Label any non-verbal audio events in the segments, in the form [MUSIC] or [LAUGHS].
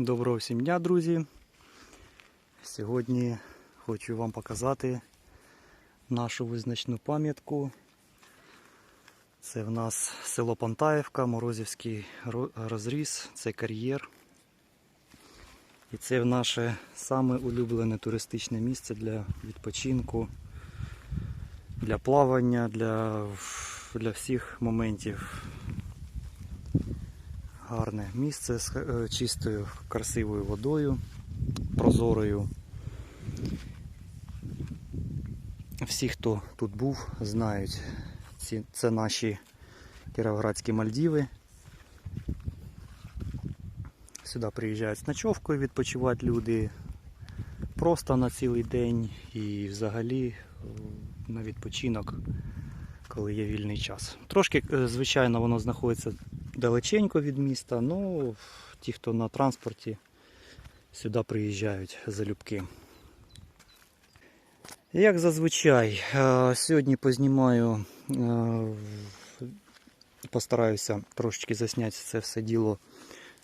Доброго всім дня, друзі. Сьогодні хочу вам показати нашу визначну пам'ятку. Це в нас село Пантаївка, Морозівський розріз, це кар'єр. І це наше саме улюблене туристичне місце для відпочинку, для плавання, для, для всіх моментів гарне місце з е, чистою, красивою водою, прозорою. Всі, хто тут був, знають, ці, це наші кіровоградські Мальдіви. Сюди приїжджають з ночовкою відпочивати люди просто на цілий день і взагалі е, на відпочинок, коли є вільний час. Трошки, е, звичайно, воно знаходиться далеченько від міста, ну ті, хто на транспорті, сюди приїжджають залюбки. Як зазвичай, е, сьогодні познімаю, е, постараюся трошечки засняти це все діло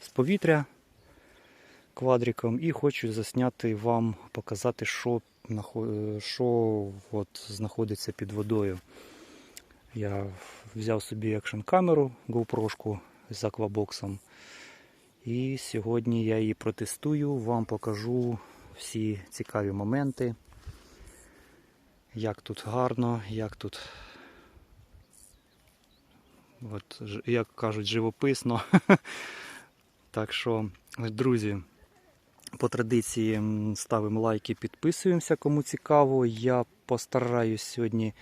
з повітря квадриком і хочу засняти вам, показати, що, е, що от знаходиться під водою. Я взяв собі екшн камеру GoPro з аквабоксом. І сьогодні я її протестую, вам покажу всі цікаві моменти. Як тут гарно, як тут, от, як кажуть, живописно. [LAUGHS] Так що, друзі, по традиції ставимо лайки, підписуємося, кому цікаво. Я постараюсь сьогодні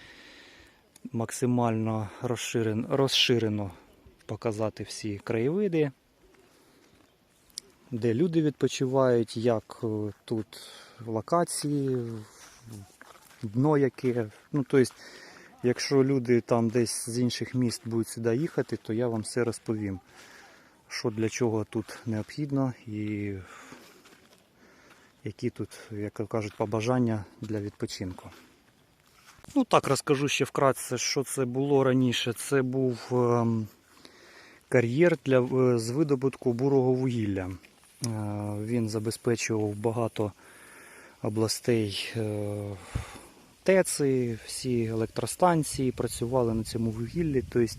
максимально розширено, розширено показати всі краєвиди, де люди відпочивають, як е, тут локації, дно яке. Ну, тобто, якщо люди там десь з інших міст будуть сюди їхати, то я вам все розповім, що для чого тут необхідно і які тут, як кажуть, побажання для відпочинку. Ну так розкажу ще вкратце, що це було раніше. Це був ем, кар'єр для, е, з видобутку бурого вугілля. Е, Він забезпечував багато областей е, ТЕЦи, всі електростанції працювали на цьому вугіллі. Тобто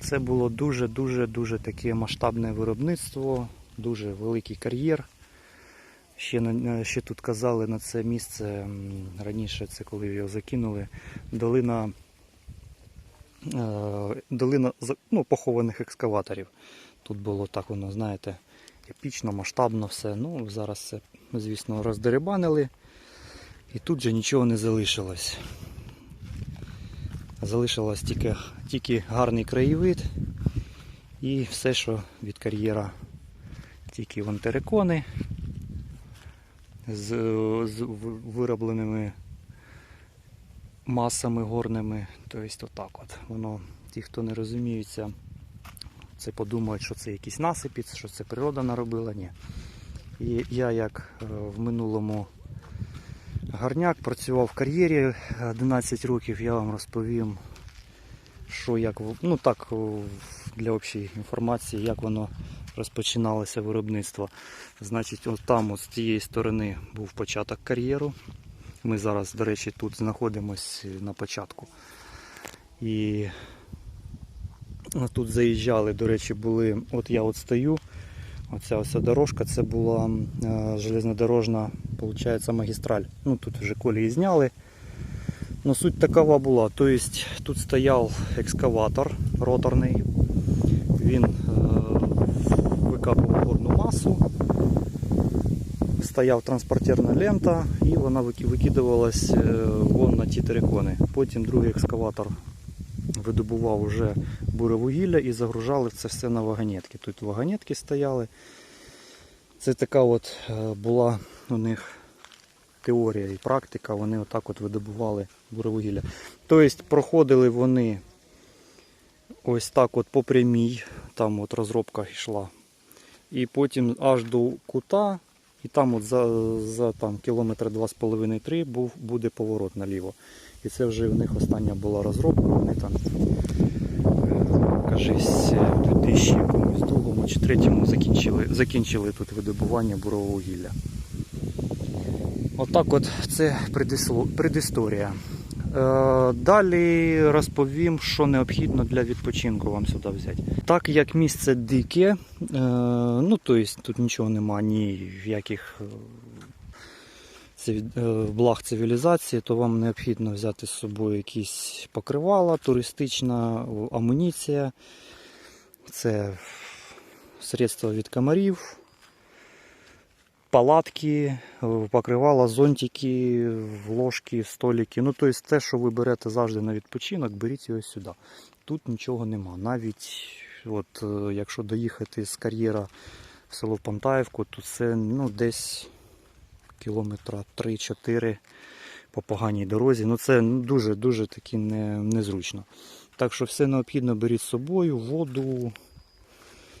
це було дуже-дуже дуже таке масштабне виробництво, дуже великий кар'єр. Ще, ще тут казали на це місце раніше, це коли його закинули, долина, долина ну, похованих екскаваторів. Тут було так воно, знаєте, епічно, масштабно все. Ну, зараз це, звісно, роздерибанили. І тут же нічого не залишилось. Залишилось тільки, тільки гарний краєвид і все, що від кар'єра, тільки вон терикони з, з виробленими масами горними. Тобто отак от. Воно, ті, хто не розуміються, це подумають, що це якісь насипі, що це природа наробила. Ні. І я як е, в минулому гарняк працював в кар'єрі 11 років, я вам розповім, що як ну так для общої інформації, як воно розпочиналося виробництво. Значить, от там от з цієї сторони був початок кар'єру. Ми зараз, до речі, тут знаходимося на початку. І тут заїжджали, до речі, були. От я от стою. Оця ось дорожка, це була е, железнодорожна, виходить, магістраль. Ну тут вже колії зняли. Ну суть такова була. Тобто тут стояв екскаватор роторний. Він стояв транспортерна лента і вона вики- викидувалась е, вон на ті терикони. Потім другий екскаватор видобував уже буревугілля і загружали це все на вагонетки. Тут вагонетки стояли. Це така от е, була у них теорія і практика. Вони отак от видобували буревугілля. Тобто проходили вони ось так от по прямій, там от розробка йшла. І потім аж до кута, і там от за, за там, кілометр 2,5-3 був, буде поворот наліво. І це вже в них остання була розробка, вони там, е, кажись, в 2000 чи третьому закінчили, закінчили тут видобування бурового гілля. Отак от це предисло- предісторія. Е, Далі розповім, що необхідно для відпочинку вам сюди взяти. Так як місце дике, е, ну тобто тут нічого нема, ніяких е, благ цивілізації, то вам необхідно взяти з собою якісь покривала, туристична амуніція, це средства від комарів, палатки, е, покривала, зонтики, ложки, столики. Ну, тобто те, що ви берете завжди на відпочинок, беріть його сюди. Тут нічого нема. Навіть от, е, якщо доїхати з кар'єра в село Пантаївку, то це ну, десь кілометра 3-4 по поганій дорозі. Ну це дуже-дуже таки не, незручно. Так що все необхідно беріть з собою, воду,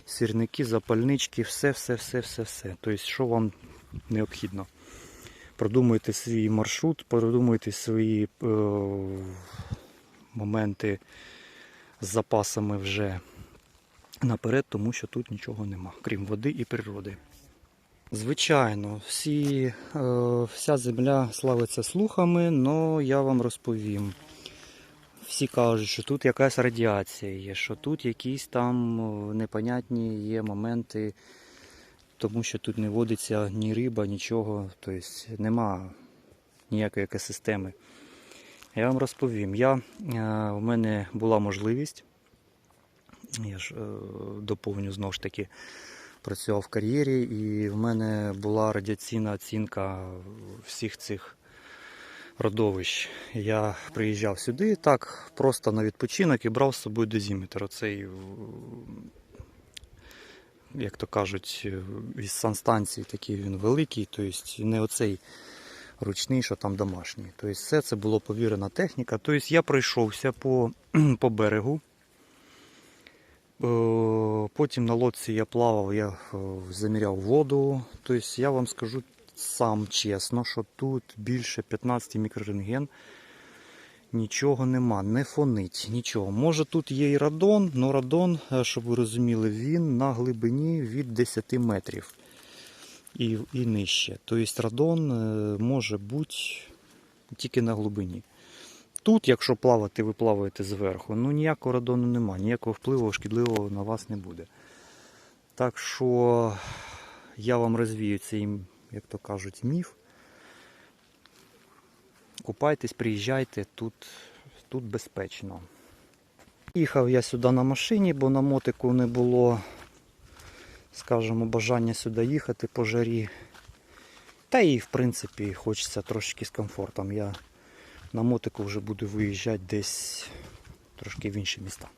сірники, запальнички, все, все, все, все, все. Тобто, що вам необхідно. Продумуйте свій маршрут, продумуйте свої е, моменти з запасами вже наперед, тому що тут нічого нема, крім води і природи. Звичайно, всі, е, вся земля славиться слухами, але я вам розповім. Всі кажуть, що тут якась радіація є, що тут якісь там е, непонятні є моменти, тому що тут не водиться ні риба, нічого, тобто нема ніякої екосистеми. Я вам розповім. Я, е, в мене була можливість, я ж е, доповню знову ж таки, працював в кар'єрі, і в мене була радіаційна оцінка всіх цих родовищ. Я приїжджав сюди так, просто на відпочинок і брав з собою дозіметр. Оцей, як то кажуть, із санстанції такий він великий, тобто не оцей ручний, що там домашній. Тобто все це було повірена техніка. Тобто я пройшовся по, [CLEARS THROAT] по берегу. Е, Потім на лодці я плавав, я е, заміряв воду. Тобто я вам скажу сам чесно, що тут більше 15 мікрорентген. Нічого нема, не фонить, нічого. Може тут є і радон, але радон, е, щоб ви розуміли, він на глибині від 10 метрів і, і нижче. Тобто радон е, може бути тільки на глибині. Тут, якщо плавати, ви плаваєте зверху, ну ніякого радону нема, ніякого впливу шкідливого на вас не буде. Так що я вам розвію цей, як то кажуть, міф. Купайтесь, приїжджайте, тут, тут безпечно. Їхав я сюди на машині, бо на мотику не було, скажімо, бажання сюди їхати по жарі. Та і в принципі хочеться трошки з комфортом. Я на мотику вже буду виїжджати десь трошки в інші міста.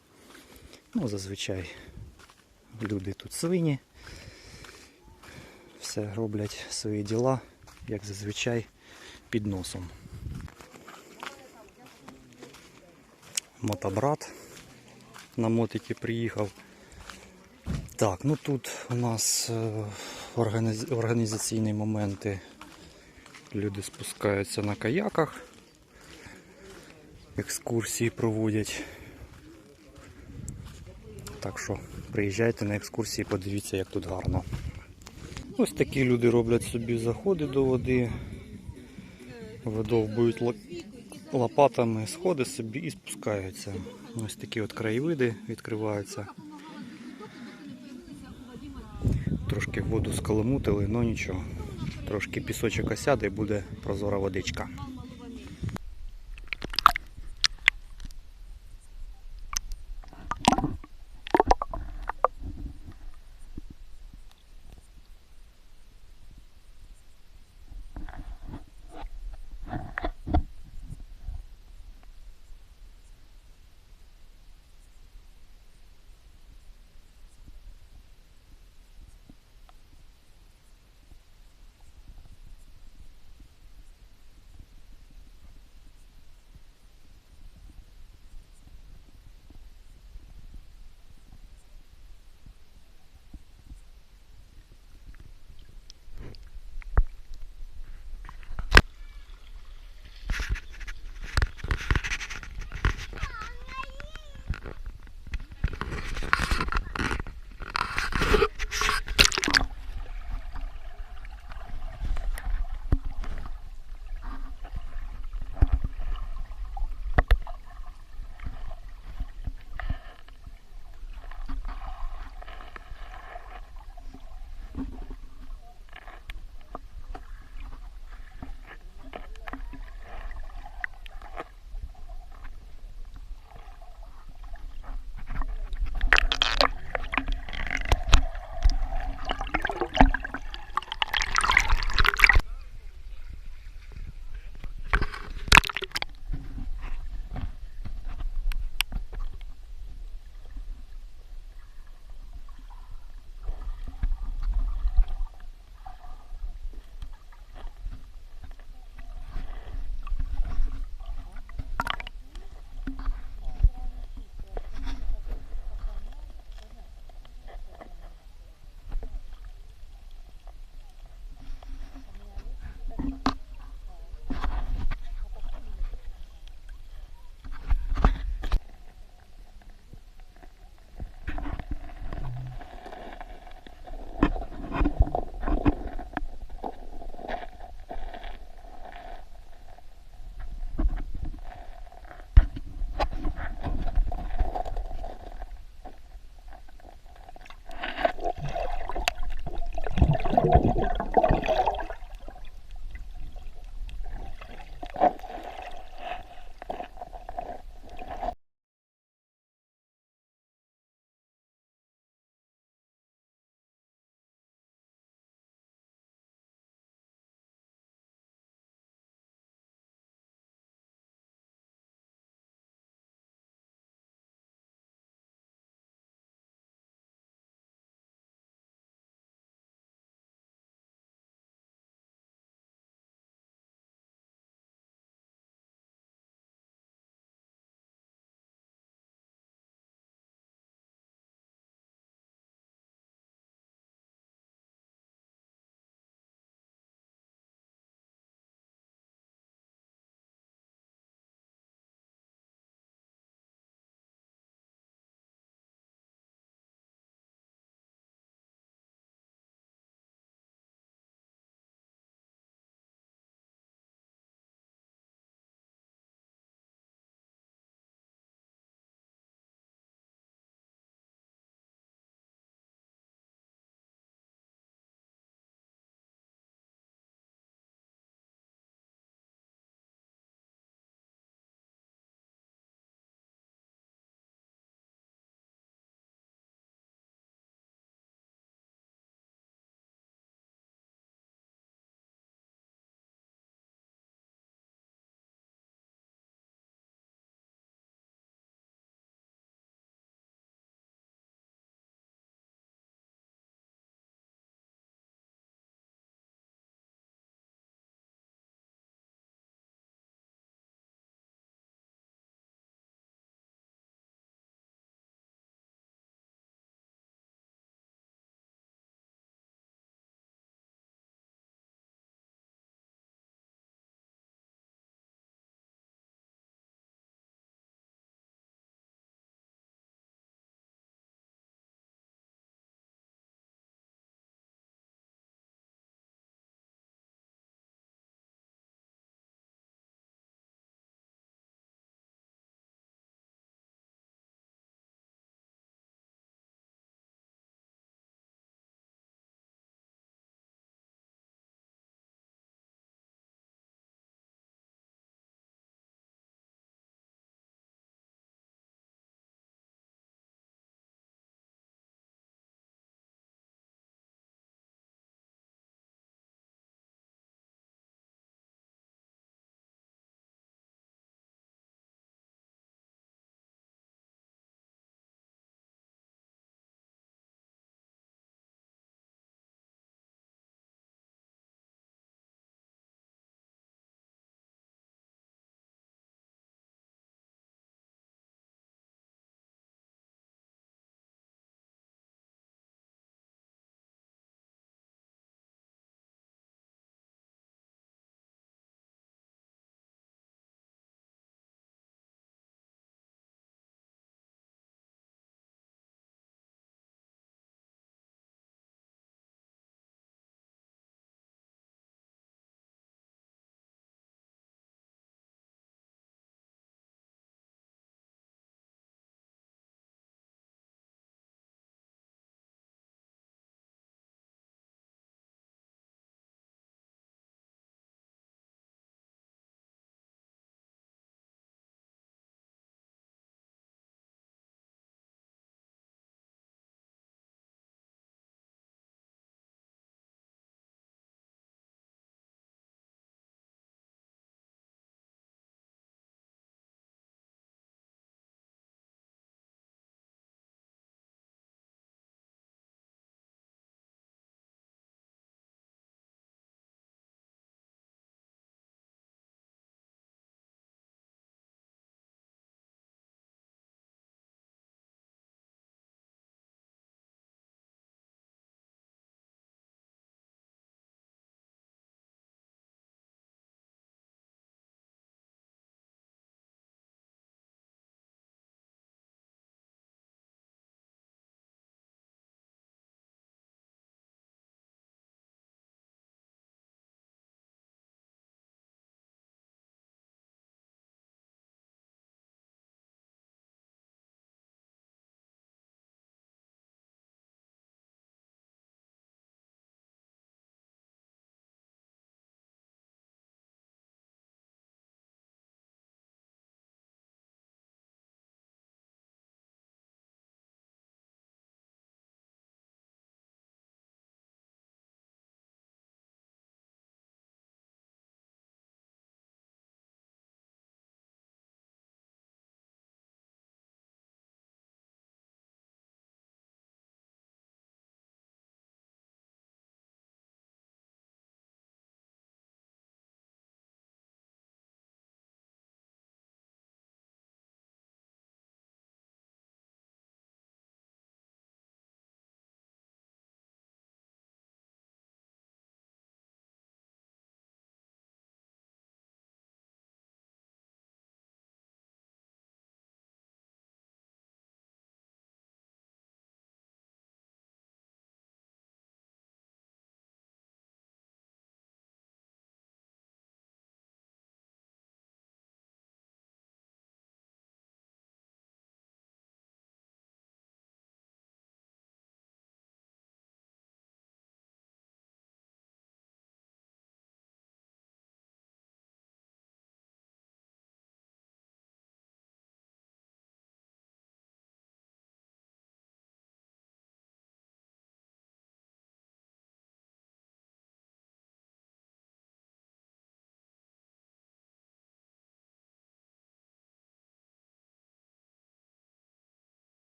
Ну, зазвичай люди тут свині. Все роблять свої діла, як зазвичай, під носом. Мотобрат на мотики приїхав. Так, ну тут у нас е, організаційні моменти. Люди спускаються на каяках, екскурсії проводять. Так що приїжджайте на екскурсії, подивіться, як тут гарно. Ось такі люди роблять собі заходи до води, видовбують лопатами сходи собі і спускаються. Ось такі от краєвиди відкриваються. Трошки воду скаламутили, але нічого. Трошки пісочок осяде і буде прозора водичка.